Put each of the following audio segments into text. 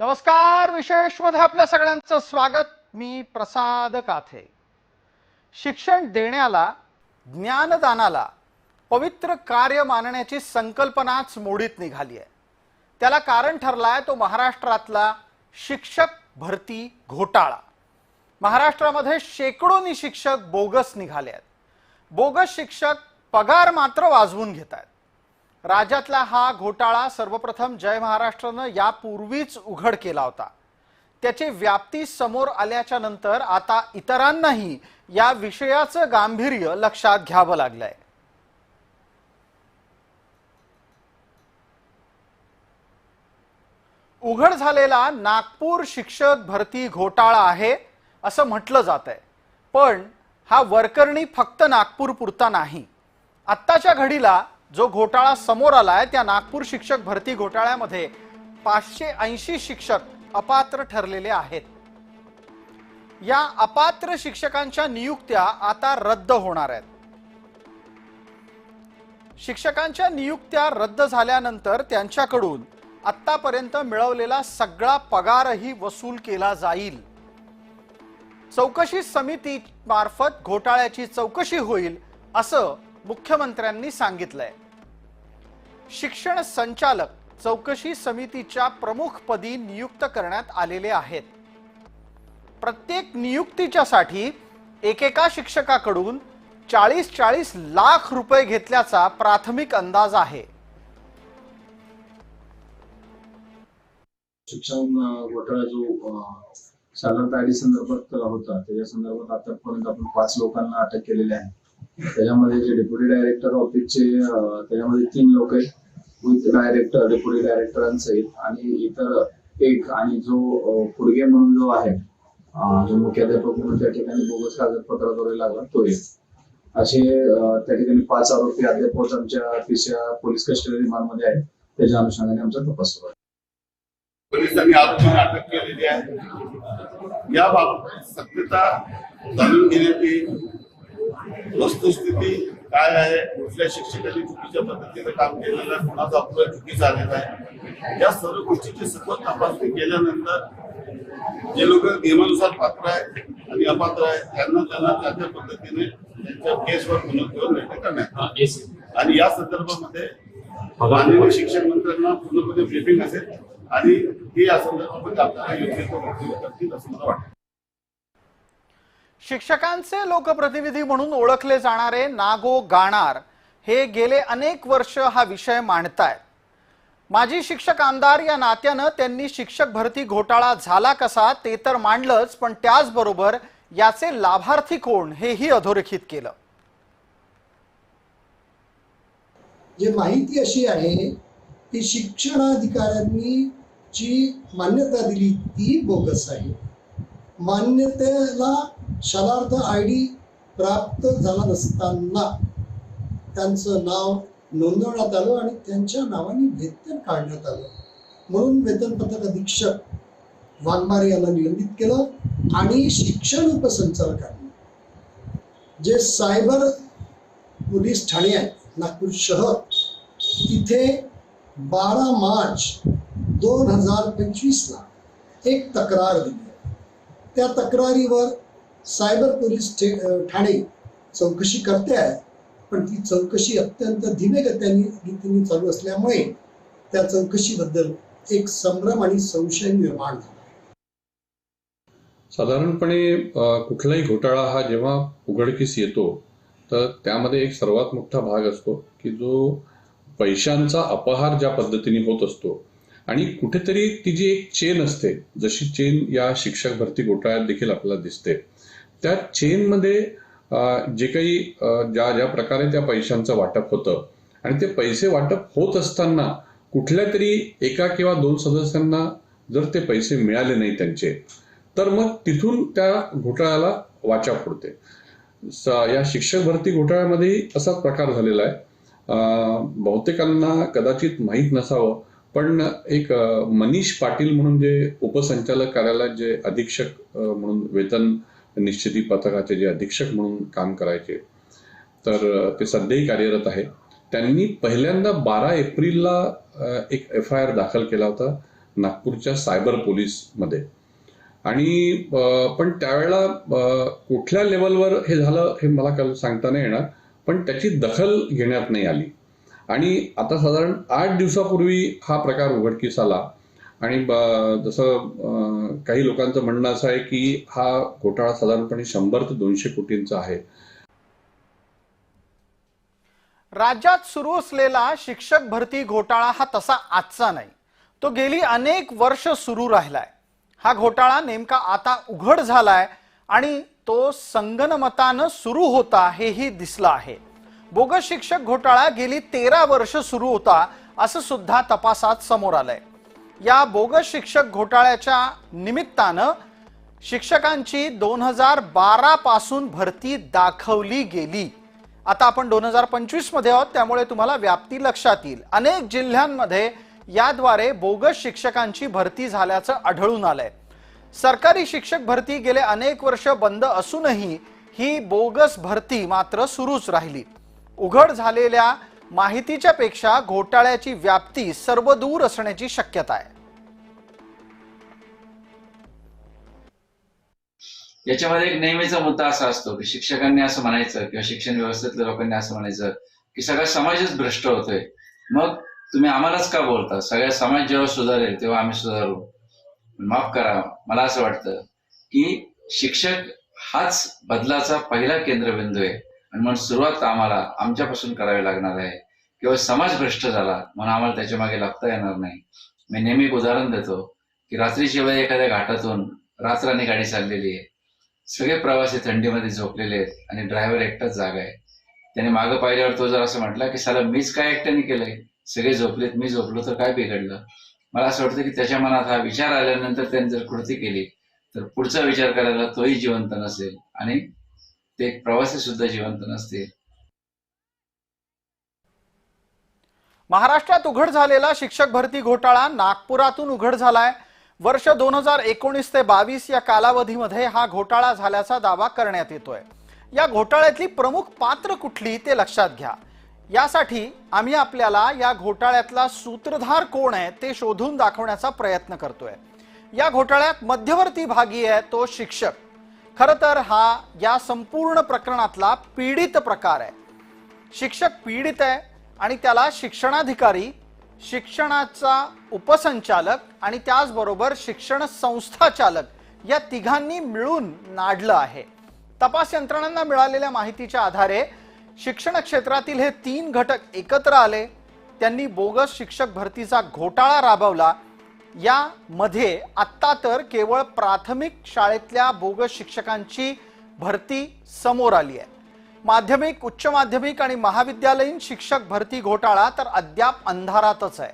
नमस्कार विशेषमध्ये आपल्या सगळ्यांचं स्वागत. मी प्रसाद काथे. शिक्षण देण्याला ज्ञानदानाला पवित्र कार्य मानण्याची संकल्पनाच मोडीत निघाली आहे. त्याला कारण ठरलाय तो महाराष्ट्रातला शिक्षक भरती घोटाळा. महाराष्ट्रामध्ये शेकडोनी शिक्षक बोगस निघाले आहेत. बोगस शिक्षक पगार मात्र वाजवून घेत आहेत राज्यातला हा घोटाळा सर्वप्रथम जय महाराष्ट्रानं यापूर्वीच उघड केला होता. त्याची व्याप्ती समोर आल्याच्यानंतर आता इतरांनाही या विषयाचं गांभीर्य लक्षात घ्यावं लागलंय. उघड झालेला नागपूर शिक्षक भरती घोटाळा आहे असं म्हटलं जात आहे पण हा वरकरणी फक्त नागपूर पुरता नाही. आत्ताच्या घडीला जो घोटाळा समोर आलाय त्या नागपूर शिक्षक भरती घोटाळ्यामध्ये पाचशे ऐंशी शिक्षक अपात्र ठरलेले आहेत. या अपात्र शिक्षकांच्या नियुक्त्या आता रद्द होणार आहेत. शिक्षकांच्या नियुक्त्या रद्द झाल्यानंतर त्यांच्याकडून आतापर्यंत मिळवलेला सगळा पगारही वसूल केला जाईल. चौकशी समिती मार्फत घोटाळ्याची चौकशी होईल असं मुख्यमंत्र्यांनी सांगितलंय. शिक्षण संचालक चौकशी समितीच्या प्रमुखपदी नियुक्त करण्यात आलेले आहेत. प्रत्येक नियुक्तीच्या साठी एकेका शिक्षकाकडून चाळीस चाळीस लाख रुपये घेतल्याचा प्राथमिक अंदाज आहे. शिक्षण घोटाळा जो साधारणतः संदर्भात होता त्याच्या संदर्भात आतापर्यंत आपण पाच लोकांना अटक केलेली आहे. त्याच्यामध्ये जे डेप्युटी डायरेक्टर ऑफिसचे त्याच्यामध्ये तीन लोक आहेत. विथ डायरेक्टर डेप्युटी डायरेक्टरांसहित आणि इतर एक आणि जो अं, फुडगे म्हणून जो आहे जो मुख्याध्यापक म्हणून त्या ठिकाणी बोगस कागदपत्राद्वारे लागला तो एक. असे त्या ठिकाणी पाच आरोपी अद्याप आमच्या तिसऱ्या पोलीस कस्टडी रिमांडमध्ये आहेत. त्याच्या अनुषंगाने आमचा तपास सुरू आहे. पोलिसांनी आरोपींना अटक केलेली आहे याबाबत सत्यता जाणून घेण्याची वस्तुस्थिती काय आहे? कुठल्या शिक्षकांनी चुकीच्या पद्धतीने काम केलेलं आहे? कोणाचा अपराध चुकीचा आलेला आहे? या सर्व गोष्टीची सखोल तपासणी केल्यानंतर जे लोक नियमानुसार पात्र आहेत आणि अपात्र आहेत त्यांना त्यांना त्या त्या पद्धतीने त्यांच्या केसवर घेऊन निर्णय करण्यात. आणि या संदर्भामध्ये माननीय शिक्षण मंत्र्यांना पूर्णपणे ब्रीफिंग असेल आणि हे या संदर्भामध्ये आपल्याला योग्य करतील असं मला वाटतं. शिक्षकांचे लोकप्रतिनिधी म्हणून ओळखले जाणारे नागो गाणार हे गेले अनेक वर्ष हा विषय मांडतायत. माजी शिक्षक आमदार या नात्यानं त्यांनी शिक्षक भरती घोटाळा झाला कसा ते तर मांडलंच पण त्याचबरोबर याचे लाभार्थी कोण हेही अधोरेखित केलं. जे माहिती अशी आहे की शिक्षणाधिकाऱ्यांनी जी मान्यता दिली ती बोगस आहे. मान्यतेला शालार्थ आय डी प्राप्त झाला नसताना त्यांचं नाव नोंदवण्यात आलं आणि त्यांच्या नावाने वेतन काढण्यात आलं. म्हणून वेतन पथक अधीक्षक वाघमारे यांना निलंबित केलं आणि शिक्षण उपसंचालकांनी जे सायबर पोलीस ठाणे आहेत नागपूर शहर तिथे बारा मार्च दोन हजार पंचवीसला एक तक्रार दिली. त्या तक्रारीवर सायबर पोलीस ठाणे चौकशी करते आहे पण ती चौकशी अत्यंत धीमेगत्याने रीतीने चालू असल्यामुळे त्या चौकशीबद्दल एक संभ्रम आणि संशय निर्माण झाला. साधारणपणे कुठलाही घोटाळा हा जेव्हा उघडकीस येतो तर त्यामध्ये एक सर्वात मोठा भाग असतो की जो पैशांचा अपहार ज्या पद्धतीने होत असतो आणि कुठेतरी ती जी एक चेन असते जशी चेन या शिक्षक भरती घोटाळ्यात देखील आपल्याला दिसते त्या चेनमध्ये जे काही ज्या ज्या प्रकारे त्या पैशांचं वाटप होतं आणि ते पैसे वाटप होत असताना कुठल्या तरी एका किंवा दोन सदस्यांना जर ते पैसे मिळाले नाही त्यांचे तर मग तिथून त्या घोटाळ्याला वाचा फोडते या शिक्षक भरती घोटाळ्यामध्येही असाच प्रकार झालेला आहे. बहुतेकांना कदाचित माहीत नसावं पण एक मनीष पाटील म्हणून जे उपसंचालक कार्यालयात जे अधीक्षक म्हणून वेतन निश्चिती पथकाचे जे अधीक्षक म्हणून काम करायचे तर ते सध्याही कार्यरत आहे. त्यांनी पहिल्यांदा बारा एप्रिलला एक एफ आय आर दाखल केला होता नागपूरच्या सायबर पोलीसमध्ये. आणि पण त्यावेळेला कुठल्या लेवलवर हे झालं हे मला सांगता नाही येणार पण त्याची दखल घेण्यात नाही आली. आणि आता साधारण आठ दिवसापूर्वी हा प्रकार उघडकीस आला. आणि जसं काही लोकांचं म्हणणं असं आहे की हा घोटाळा साधारणपणे शंभर ते दोनशे कोटींचा आहे. राज्यात सुरू असलेला शिक्षक भरती घोटाळा हा तसा आजचा नाही. तो गेली अनेक वर्ष सुरू राहिलाय. हा घोटाळा नेमका आता उघड झालाय आणि तो संगणमतानं सुरू होता हेही दिसलं आहे. बोगस शिक्षक घोटाळा गेली तेरा वर्ष सुरू होता असं सुद्धा तपासात समोर आलंय. या बोगस शिक्षक घोटाळ्याच्या निमित्तानं शिक्षकांची दोन हजार बारा पासून भरती दाखवली गेली. आता आपण दोन हजार पंचवीसमध्ये आहोत त्यामुळे तुम्हाला व्याप्ती लक्षात येईल. अनेक जिल्ह्यांमध्ये याद्वारे बोगस शिक्षकांची भरती झाल्याचं आढळून आलंय. सरकारी शिक्षक भरती गेले अनेक वर्ष बंद असूनही ही बोगस भरती मात्र सुरूच राहिली. उघड झालेल्या माहितीच्या पेक्षा घोटाळ्याची व्याप्ती सर्वदूर असण्याची शक्यता आहे. याच्यामध्ये एक नेहमीचा मुद्दा असा असतो की शिक्षकांनी असं म्हणायचं किंवा शिक्षण व्यवस्थेतल्या लोकांनी असं म्हणायचं की सगळा समाजच भ्रष्ट होतोय. मग तुम्ही आम्हालाच का बोलता? सगळ्या समाज जेव्हा सुधारेल तेव्हा आम्ही सुधारू. माफ करा मला असं वाटतं की शिक्षक हाच बदलाचा पहिला केंद्रबिंदू आहे. आणि म्हणून सुरुवात आम्हाला आमच्यापासून करावी लागणार आहे. किंवा समाज भ्रष्ट झाला म्हणून आम्हाला त्याच्यामागे लागता येणार नाही. मी नेहमी एक उदाहरण देतो की रात्रीच्या वेळी एखाद्या घाटातून रात्राने गाडी चाललेली आहे. सगळे प्रवासी थंडीमध्ये झोपलेले आहेत आणि ड्रायव्हर एकटाच जागा आहे. त्याने मागं पाहिल्यावर तो जर असं म्हटला की साला मीच काय एकट्याने केलंय? सगळे झोपलेत मी झोपलो तर काय बिघडलं? मला असं वाटतं की त्याच्या मनात हा विचार आल्यानंतर त्याने जर कृती केली तर पुढचा विचार करायला तोही जिवंत नसेल आणि ते प्रवासी सुद्धा जिवंत नसतील. महाराष्ट्रात उघड झालेला शिक्षक भरती घोटाळा नागपुरातून उघड झालाय. वर्ष दोन हजार एकोणीस ते बावीस या कालावधीमध्ये हा घोटाळा झाल्याचा दावा करण्यात येतोय. या घोटाळ्यातली प्रमुख पात्र कुठली ते लक्षात घ्या. यासाठी आम्ही आपल्याला या घोटाळ्यातला सूत्रधार कोण आहे ते शोधून दाखवण्याचा प्रयत्न करतोय. या घोटाळ्यात मध्यवर्ती भागी आहे तो शिक्षक. खरं तर हा या संपूर्ण प्रकरणातला पीडित प्रकार आहे. शिक्षक पीडित आहे आणि त्याला शिक्षणाधिकारी शिक्षणाचा उपसंचालक आणि त्याचबरोबर शिक्षण संस्था चालक या तिघांनी मिळून नाडलं आहे. तपास यंत्रणांना मिळालेल्या माहितीच्या आधारे शिक्षण क्षेत्रातील हे तीन घटक एकत्र आले. त्यांनी बोगस शिक्षक भरतीचा घोटाळा राबवला. यामध्ये आत्ता तर केवळ प्राथमिक शाळेतल्या बोगस शिक्षकांची भरती समोर आली आहे. माध्यमिक उच्च माध्यमिक आणि महाविद्यालयीन शिक्षक भरती घोटाळा तर अद्याप अंधारातच आहे.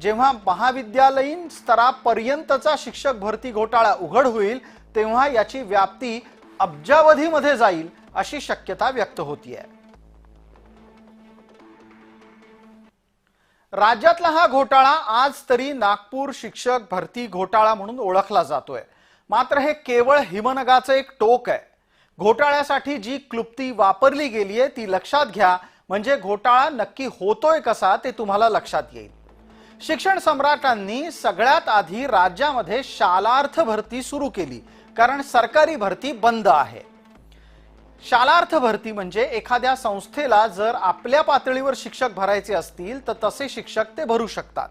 जेव्हा महाविद्यालयीन स्तरापर्यंतचा शिक्षक भरती घोटाळा उघड होईल तेव्हा याची व्याप्ती अब्जावधीमध्ये जाईल अशी शक्यता व्यक्त होतीये. राज्यातला हा घोटाळा आज तरी नागपूर शिक्षक भरती घोटाळा म्हणून ओळखला जातोय. मात्र हे केवळ हिमनगाचं एक टोक आहे. घोटाळ्यासाठी जी क्लुप्ती वापरली गेली आहे ती लक्षात घ्या. म्हणजे घोटाळा नक्की होतोय कसा ते तुम्हाला लक्षात येईल. शिक्षण सम्राटांनी सगळ्यात आधी राज्यामध्ये शालार्थ भरती सुरू केली कारण सरकारी भरती बंद आहे. शालार्थ भरती म्हणजे एखाद्या संस्थेला जर आपल्या पातळीवर शिक्षक भरायचे असतील तर तसे शिक्षक ते भरू शकतात.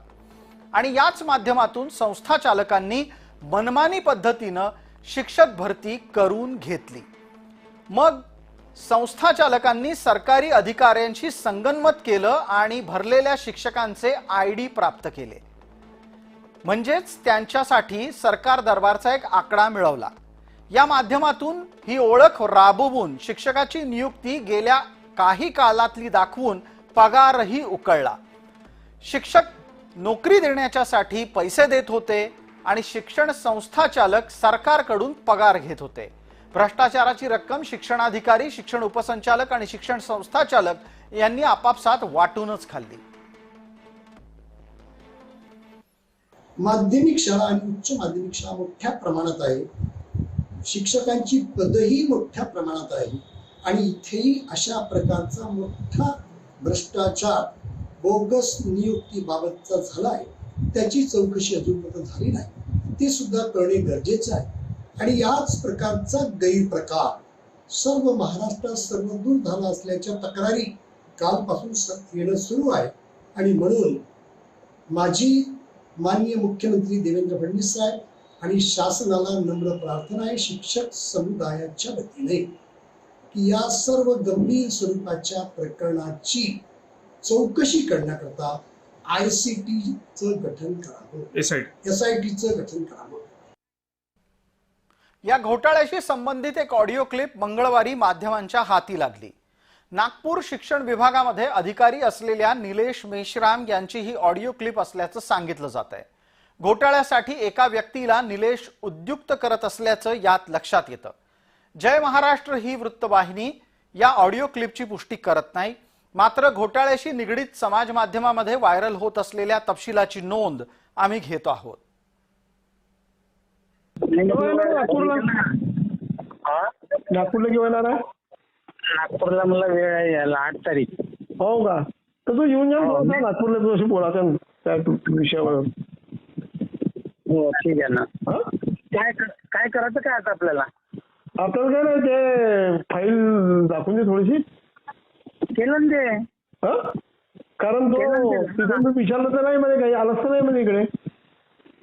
आणि याच माध्यमातून संस्था चालकांनी मनमानी पद्धतीनं शिक्षक भरती करून घेतली. मग संस्था चालकांनी सरकारी अधिकाऱ्यांशी संगनमत केलं आणि भरलेल्या शिक्षकांचे आय डी प्राप्त केले. म्हणजेच त्यांच्यासाठी सरकार दरबारचा एक आकडा मिळवला. या माध्यमातून ही ओळख राबवून शिक्षकाची नियुक्ती गेल्या काही काळातली दाखवून पगारही उकळला. शिक्षक नोकरी देण्याच्यासाठी पैसे देत होते आणि शिक्षण संस्था चालक सरकारकडून पगार घेत होते. भ्रष्टाचाराची रक्कम शिक्षणाधिकारी शिक्षण उपसंचालक आणि शिक्षण संस्था चालक यांनी आपापसात वाटूनच खाल्ली. माध्यमिक शाळा आणि उच्च माध्यमिक शाळा मोठ्या प्रमाणात आहे शिक्षकांची पदही मोठ्या प्रमाणात आहे. आणि इथेही अशा प्रकारचा मोठा भ्रष्टाचार बोगस नियुक्तीबाबतचा झाला आहे त्याची चौकशी अजूनपर्यंत झाली नाही ते सुद्धा करणे गरजेचं आहे. आणि याच प्रकारचा गैरप्रकार सर्व महाराष्ट्रात सर्वदूर झाला असल्याच्या तक्रारी कालपासून येणं सुरू आहे. आणि म्हणून माझी माननीय मुख्यमंत्री देवेंद्र फडणवीस साहेब आणि शासनाला नम्र प्रार्थना आहे शिक्षक समुदायाच्या वतीने की या सर्व गंभीर स्वरूपाच्या प्रकरणाची चौकशी करण्याकरता आय सी टीचं गठन करावं. एस आय टीचं गठन करावं. या घोटाळ्याशी संबंधित एक ऑडिओ क्लिप मंगळवारी माध्यमांच्या हाती लागली. नागपूर शिक्षण विभागामध्ये अधिकारी असलेल्या निलेश मेश्राम यांची ही ऑडिओ क्लिप असल्याचं सांगितलं जात आहे घोटाळ्यासाठी एका व्यक्तीला निलेश उद्युक्त करत असल्याचं यात लक्षात येतं. जय महाराष्ट्र ही वृत्तवाहिनी. या ऑडिओ क्लिपची पुष्टी करत नाही. मात्र घोटाळ्याशी निगडीत समाज माध्यमामध्ये व्हायरल होत असलेल्या तपशिलाची नोंद आम्ही घेतो आहोत. नागपूरला नागपूरला घेऊन येणार आहे? नागपूरला मला वेळ आहे यायला आठ तारीख. हो का? तर तू येऊन जा ना हो, नागपूरला तुझ्याशी बोलायचं ना त्या तु- विषयावर. हो ठीक आहे ना हा काय करायचं काय आता आपल्याला आपल्याला काय नाही ते फाईल दाखवून दे थोडीशी केलं ना ते हा कारण तो केलं ना ते. तिथून मी विचारलं तर नाही म्हणे काही आलंच तर नाही म्हणे इकडे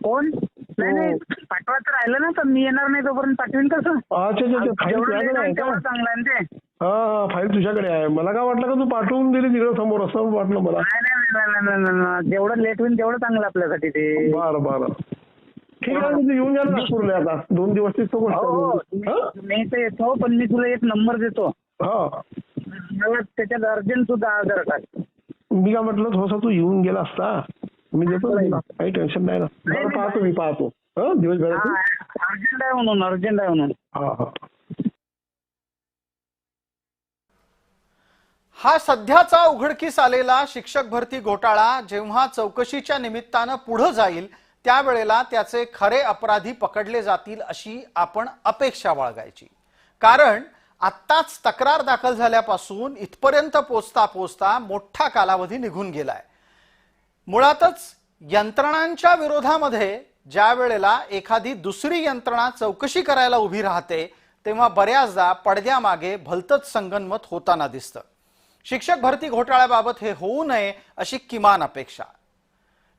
कोण नाही नाही पाठवायचं राहिलं ना तर मी येणार नाही तोपर्यंत पाठवीन कसं अच्छा अच्छा अच्छा फाईल जेवढं तुझ्याकडे लेट आहे होईल का तेवढं चांगलं आहे ना ते हा हा फाईल तुझ्याकडे आहे मला काय वाटलं का तू पाठवून दिली तिकडे समोर असं वाटलं मला नाही नाही नाही, नाही नाही, नाही, नाही. जेवढं लेट होईल तेवढं चांगलं आपल्यासाठी ते बरं बरं ठीक आहे तू येऊन जा ना नागपूरला आता. दोन दिवस तिथं हो हो. गोष्ट हा? मी तर येतो पण मी तुला एक नंबर देतो. हा. मला त्याच्यात अर्जंट सुद्धा आधार कार्ड. मी काय म्हटलं थोडासा तू येऊन गेला असता. मी देतो ना. काही टेन्शन नाही ना. बरं. पाहतो मी पाहतो. हा दिवसभरात हा अर्जंट आहे म्हणून अर्जंट आहे म्हणून. हा हा. हा सध्याचा उघडकीस आलेला शिक्षक भरती घोटाळा जेव्हा चौकशीच्या निमित्तानं पुढे जाईल त्यावेळेला त्याचे खरे अपराधी पकडले जातील अशी आपण अपेक्षा बाळगायची. कारण आत्ताच तक्रार दाखल झाल्यापासून इथपर्यंत पोचता पोचता मोठा कालावधी निघून गेलाय. मुळातच यंत्रणांच्या विरोधामध्ये ज्या वेळेला एखादी दुसरी यंत्रणा चौकशी करायला उभी राहते तेव्हा बऱ्याचदा पडद्यामागे भलतच संगनमत होताना दिसतं. शिक्षक भरती घोटाळ्याबाबत हे होऊ नये अशी किमान अपेक्षा.